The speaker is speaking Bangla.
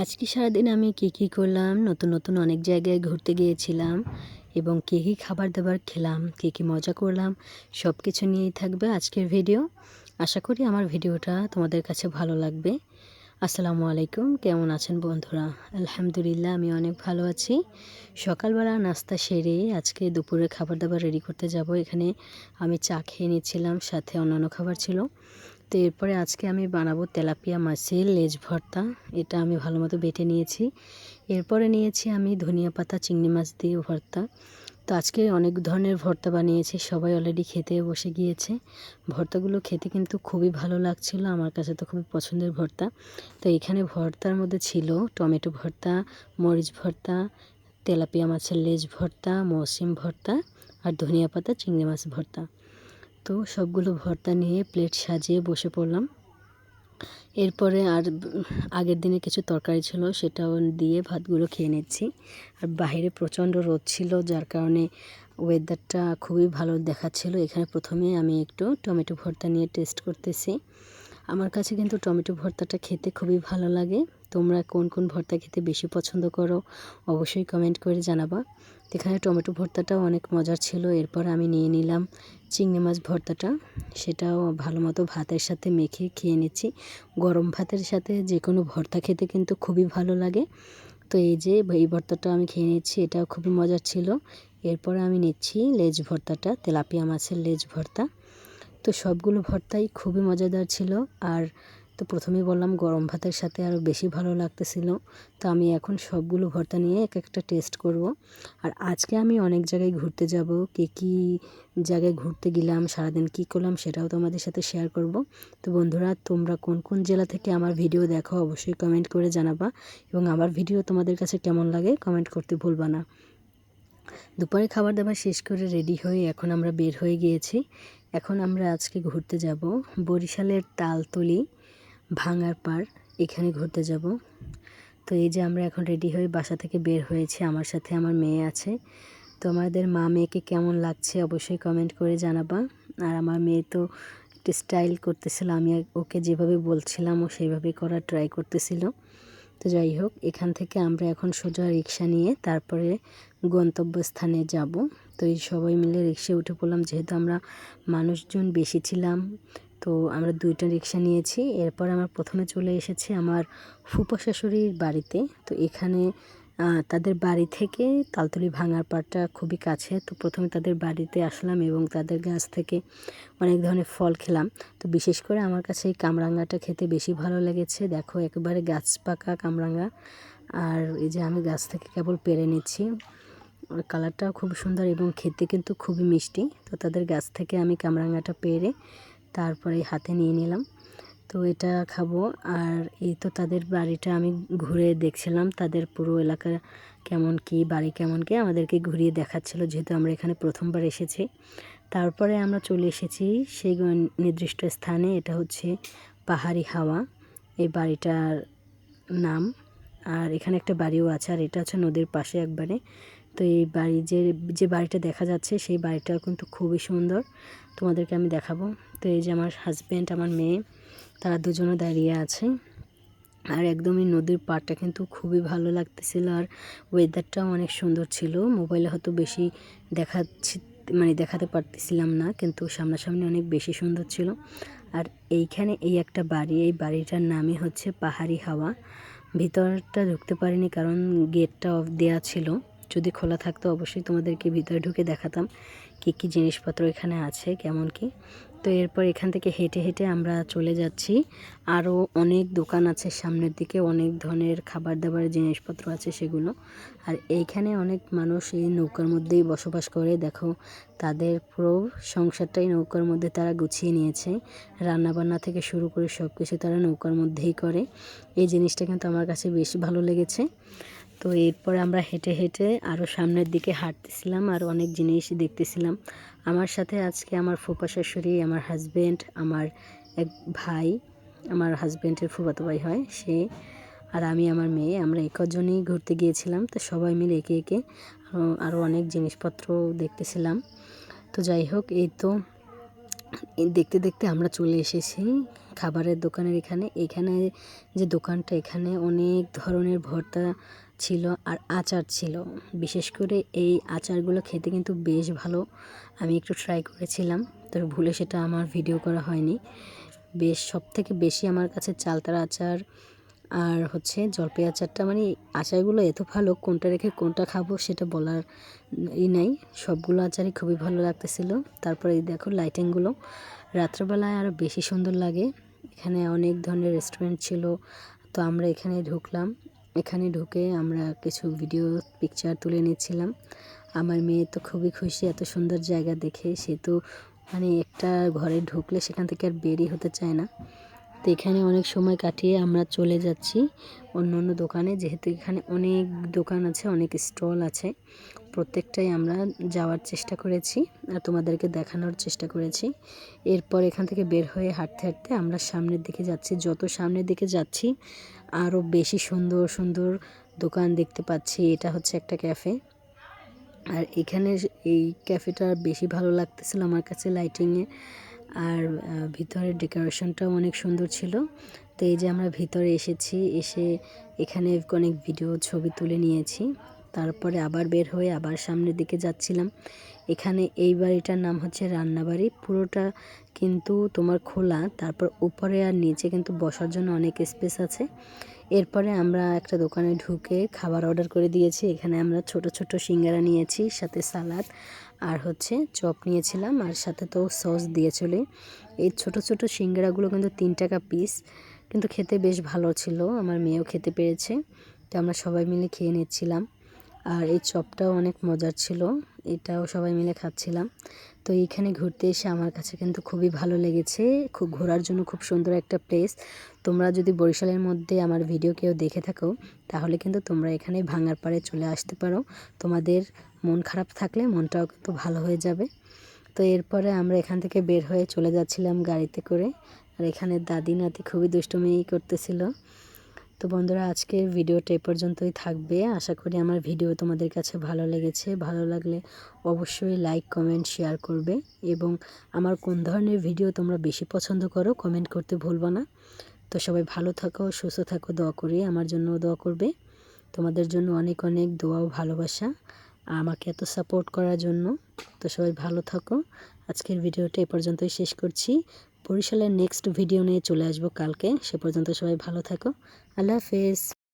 আজকে সারাদিন আমি কী কী করলাম, নতুন নতুন অনেক জায়গায় ঘুরতে গিয়েছিলাম এবং কী কী খাবার দাবার খেলাম, কী কী মজা করলাম সব কিছু নিয়েই থাকবে আজকের ভিডিও। আশা করি আমার ভিডিওটা তোমাদের কাছে ভালো লাগবে। আসসালামু আলাইকুম, কেমন আছেন বন্ধুরা? আলহামদুলিল্লাহ, আমি অনেক ভালো আছি। সকালবেলা নাস্তা সেরে আজকে দুপুরে খাবার দাবার রেডি করতে যাব। এখানে আমি চা খেয়ে নিচ্ছিলাম, সাথে অন্যান্য খাবার ছিল। তো এরপরে আজকে আমি বানাবো তেলাপিয়া মাছের লেজ ভর্তা। এটা আমি ভালো মতো বেটে নিয়েছি। এরপরে নিয়েছি আমি ধনিয়া পাতা, চিংড়ি মাছ দিয়ে ভর্তা। তো আজকে অনেক ধরনের ভর্তা বানিয়েছি, সবাই অলরেডি খেতে বসে গিয়েছে। ভর্তাগুলো খেতে কিন্তু খুবই ভালো লাগছিল, আমার কাছে তো খুবই পছন্দের ভর্তা। তো এখানে ভর্তার মধ্যে ছিল টমেটো ভর্তা, মরিচ ভর্তা, তেলাপিয়া মাছের লেজ ভর্তা, মৌসিম ভর্তা আর ধনিয়া পাতা, চিংড়ি মাছ ভর্তা। তো সবগুলো ভর্তা নিয়ে প্লেট সাজিয়ে বসে পড়লাম। এরপরে আর আগের দিনে কিছু তরকারি ছিল, সেটাও দিয়ে ভাতগুলো খেয়ে নিচ্ছি। আর বাহিরে প্রচণ্ড রোদ ছিল, যার কারণে ওয়েদারটা খুবই ভালো দেখাচ্ছিল। এখানে প্রথমে আমি একটু টমেটো ভর্তা নিয়ে টেস্ট করতেছি। আমার কাছে কিন্তু টমেটো ভর্তাটা খেতে খুবই ভালো লাগে। তোমরা কোন কোন ভর্তা খেতে বেশি পছন্দ করো অবশ্যই কমেন্ট করে জানাবা। এখানে টমেটো ভর্তাটাও অনেক মজার ছিল। এরপর আমি নিয়ে নিলাম চিংড়ি মাছ ভর্তাটা। সেটাও ভালো মতো ভাতের সাথে মেখে খেয়ে নিচ্ছি। গরম ভাতের সাথে যে কোনো ভর্তা খেতে কিন্তু খুবই ভালো লাগে। তো এই যে এই ভর্তাটা আমি খেয়ে নিচ্ছি, এটাও খুবই মজার ছিল। এরপর আমি নিচ্ছি লেজ ভর্তাটা, তেলাপিয়া মাছের লেজ ভর্তা। তো সবগুলো ভর্তাই খুবই মজাদার ছিল। আর তো প্রথমেই বললাম, গরম ভাতের সাথে আরও বেশি ভালো লাগতেছিল। তো আমি এখন সবগুলো ভর্তা নিয়ে এক একটা টেস্ট করব। আর আজকে আমি অনেক জায়গায় ঘুরতে যাব। কে কী জায়গায় ঘুরতে গেলাম, সারাদিন কী করলাম সেটাও তোমাদের সাথে শেয়ার করব। তো বন্ধুরা, তোমরা কোন কোন জেলা থেকে আমার ভিডিও দেখো অবশ্যই কমেন্ট করে জানাবা। এবং আমার ভিডিও তোমাদের কাছে কেমন লাগে কমেন্ট করতে ভুলবা না। দুপুরে খাবার দাবার শেষ করে রেডি হয়ে এখন আমরা বের হয়ে গিয়েছি। এখন আমরা আজকে ঘুরতে যাব বরিশালের তালতলি ভাঙার পার এখানে ঘুরতে যাব। তো এই যে আমরা এখন রেডি হয়ে বাসা থেকে বের হয়েছি, আমার সাথে আমার মেয়ে আছে। তো আমাদের মা মেয়েকে কেমন লাগছে অবশ্যই কমেন্ট করে জানাবা। আর আমার মেয়ে তো একটু স্টাইল করতেছিল, আমি ওকে যেভাবে বলছিলাম ও সেইভাবে করার ট্রাই করতেছিল। তো যাই হোক, এখান থেকে আমরা এখন সোজা রিক্সা নিয়ে তারপরে গন্তব্যস্থানে যাব। তো এই সবাই মিলে রিক্সায় উঠে পড়লাম, যেহেতু আমরা মানুষজন বেশি ছিলাম, তো আমরা দুইটা রিক্সা নিয়েছি। এরপর আমার প্রথমে চলে এসেছি আমার ফুপা শাশুড়ির বাড়িতে। তো এখানে তাদের বাড়ি থেকে তালতলি ভাঙার পাড়টা খুবই কাছে। তো প্রথমে তাদের বাড়িতে আসলাম এবং তাদের গাছ থেকে অনেক ধরনের ফল খেলাম। তো বিশেষ করে আমার কাছে এই কামরাঙ্গাটা খেতে বেশি ভালো লেগেছে। দেখো, একেবারে গাছ পাকা কামরাঙ্গা। আর এই যে আমি গাছ থেকে কেবল পেরে নিচ্ছি। কালারটাও খুব সুন্দর এবং খেতে কিন্তু খুবই মিষ্টি। তো তাদের গাছ থেকে আমি কামরাঙ্গাটা পেরে তারপরে হাতে নিয়ে নিলাম। তো এটা খাব। আর এই তো তাদের বাড়িটা আমি ঘুরে দেখছিলাম। তাদের পুরো এলাকা কেমন কি, বাড়ি কেমন কি, আমাদেরকে ঘুরিয়ে দেখাচ্ছিল যেহেতু আমরা এখানে প্রথমবার এসেছি। তারপরে আমরা চলে এসেছি সেই নির্দিষ্ট স্থানে। এটা হচ্ছে পাহাড়ি হাওয়া। এই বাড়িটার নাম। আর এখানে একটা বাড়িও আছে। আর এটা হচ্ছে নদীর পাশে একবারে। তো এই বাড়ি যে যে বাড়িটা দেখা যাচ্ছে, সেই বাড়িটাও কিন্তু খুবই সুন্দর। তোমাদেরকে আমি দেখাবো। তো এই যে আমার হাজব্যান্ড আমার মেয়ে, তারা দুজনে দাঁড়িয়ে আছে। আর একদমই নদীর পাড়টা কিন্তু খুবই ভালো লাগতেছিল। আর ওয়েদারটাও অনেক সুন্দর ছিল। মোবাইলে হয়তো বেশি দেখাচ্ছি মানে দেখাতে পারতেছিলাম না, কিন্তু সামনাসামনি অনেক বেশি সুন্দর ছিল। আর এইখানে এই একটা বাড়ি, এই বাড়িটার নামই হচ্ছে পাহাড়ি হাওয়া। ভিতরটা ঢুকতে পারিনি কারণ গেটটা অফ দেওয়া ছিল। যদি খোলা থাকতো অবশ্যই তোমাদেরকে ভিতরে ঢুকে দেখাতাম কী কী জিনিসপত্র এখানে আছে, কেমন কি। তো এরপর এখান থেকে হেঁটে হেঁটে আমরা চলে যাচ্ছি। আরও অনেক দোকান আছে সামনের দিকে, অনেক ধরনের খাবার দাবার জিনিসপত্র আছে সেগুলো। আর এইখানে অনেক মানুষ এই নৌকার মধ্যেই বসবাস করে। দেখো, তাদের পুরো সংসারটাই নৌকার মধ্যে তারা গুছিয়ে নিয়েছে। রান্নাবান্না থেকে শুরু করে সব কিছু তারা নৌকার মধ্যেই করে। এই জিনিসটা কিন্তু আমার কাছে বেশি ভালো লেগেছে। তো এরপরে আমরা হেঁটে হেঁটে আরও সামনের দিকে হাঁটতেছিলাম আর অনেক জিনিস দেখতেছিলাম। আমার সাথে আজকে আমার ফুপা শাশুড়ি, আমার হাজব্যান্ড আমার এক ভাই, আমার হাজব্যান্ডের ফুফাতো ভাই হয় সে আর আমি আমার মেয়ে। আমরা একজনই ঘুরতে গিয়েছিলাম তো সবাই মিলে একে একে আরও অনেক জিনিসপত্র দেখতেছিলাম। তো যাই হোক, এই তো দেখতে দেখতে আমরা চলে এসেছি খাবারের দোকানের এখানে। এখানে যে দোকানটা, এখানে অনেক ধরনের ভর্তা ছিল আর আচার ছিল। বিশেষ করে এই আচারগুলো খেতে কিন্তু বেশ ভালো। আমি একটু ট্রাই করেছিলাম, তবে ভুলে সেটা আমার ভিডিও করা হয়নি। বেশ সব থেকে বেশি আমার কাছে চালতার আচার আর হচ্ছে জলপাই আচারটা মানে আচারগুলো এত ভালো, কোনটা রেখে কোনটা খাব সেটা বলার ই নাই। সবগুলো আচারই খুবই ভালো লাগতেছিল। তারপরে এই দেখো লাইটিংগুলো রাত্রেবেলায় আরও বেশি সুন্দর লাগে। এখানে অনেক ধরনের রেস্টুরেন্ট ছিল। তো আমরা এখানে ঢুকলাম। এখানে ঢুকে আমরা কিছু ভিডিও পিকচার তুলে নিচ্ছিলাম। আমার মেয়ে তো খুবই খুশি, এত সুন্দর জায়গা দেখে। সে তো মানে একটা ঘরে ঢুকলে সেখান থেকে আর বেরি হতে চায় না। তো এখানে অনেক সময় কাটিয়ে আমরা চলে যাচ্ছি অন্য অন্য দোকানে। যেহেতু এখানে অনেক দোকান আছে, অনেক স্টল আছে, প্রত্যেকটাই আমরা যাওয়ার চেষ্টা করেছি আর তোমাদেরকে দেখানোর চেষ্টা করেছি। এরপর এখান থেকে বের হয়ে হাঁটতে হাঁটতে আমরা সামনের দিকে যাচ্ছি। যত সামনের দিকে যাচ্ছি, আরও বেশি সুন্দর সুন্দর দোকান দেখতে পাচ্ছি। এটা হচ্ছে একটা ক্যাফে। আর এখানে এই ক্যাফেটা বেশি ভালো লাগতেছিল আমার কাছে লাইটিংয়ে আর ভিতরের ডেকোরেশনটাও অনেক সুন্দর ছিল। তো এই যে আমরা ভিতরে এসেছি, এসে এখানে অনেক ভিডিও, ছবি তুলে নিয়েছি। তারপরে আবার বের হয়ে আবার সামনের দিকে যাচ্ছিলাম। এখানে এই বাড়িটার নাম হচ্ছে রান্নাবাড়ি। পুরোটা কিন্তু তোমার খোলা, তারপর উপরে আর নিচে কিন্তু বসার জন্য অনেক স্পেস আছে। এরপরে আমরা একটা দোকানে ঢুকে খাবার অর্ডার করে দিয়েছি। এখানে আমরা ছোট ছোট সিঙ্গারা নিয়েছি, সাথে সালাদ আর হচ্ছে চপ নিয়েছিলাম আর সাথে তো সস দিয়েছিল এই ছোট ছোট সিঙ্গারাগুলো কিন্তু তিন টাকা পিস কিন্তু খেতে বেশ ভালো ছিল। আমার মেয়েও খেতে পেরেছে। তো আমরা সবাই মিলে খেয়ে নিচ্ছিলাম। আর এই চপটাও অনেক মজার ছিল, এটাও সবাই মিলে খাচ্ছিলাম। তো এইখানে ঘুরতে এসে আমার কাছে কিন্তু খুবই ভালো লেগেছে, খুব ঘোরার জন্য খুব সুন্দর একটা প্লেস তোমরা যদি বরিশালের মধ্যে আমার ভিডিও কেউ দেখে থাকো, তাহলে কিন্তু তোমরা এখানে ভাঙার পাড়ে চলে আসতে পারো। তোমাদের মন খারাপ থাকলে মনটাও কিন্তু ভালো হয়ে যাবে। তো এরপরে আমরা এখান থেকে বের হয়ে চলে যাচ্ছিলাম গাড়িতে করে। আর এখানে দাদি নাতি খুবই দুষ্টুমি করতেছিল। তো বন্ধুরা আজকের ভিডিওটা এ পর্যন্তই থাকবে। আশা করি আমার ভিডিও তোমাদের কাছে ভালো লেগেছে। ভালো লাগলে অবশ্যই লাইক কমেন্ট শেয়ার করবে এবং আমার কোন ধরনের ভিডিও তোমরা বেশি পছন্দ করো কমেন্ট করতে ভুলবো না। তো সবাই ভালো থাকো, সুস্থ থাকো, দোয়া করি। আমার জন্য দোয়া করবে। তোমাদের জন্য অনেক অনেক দোয়া ও ভালোবাসা আমাকে এত সাপোর্ট করার জন্য। তো সবাই ভালো থাকো। আজকের ভিডিওটা এ পর্যন্তই শেষ করছি। বরিশালের নেক্সট ভিডিও নিয়ে চলে আসব কালকে। সে পর্যন্ত সবাই ভালো থাকো। আল্লাহ হাফেজ।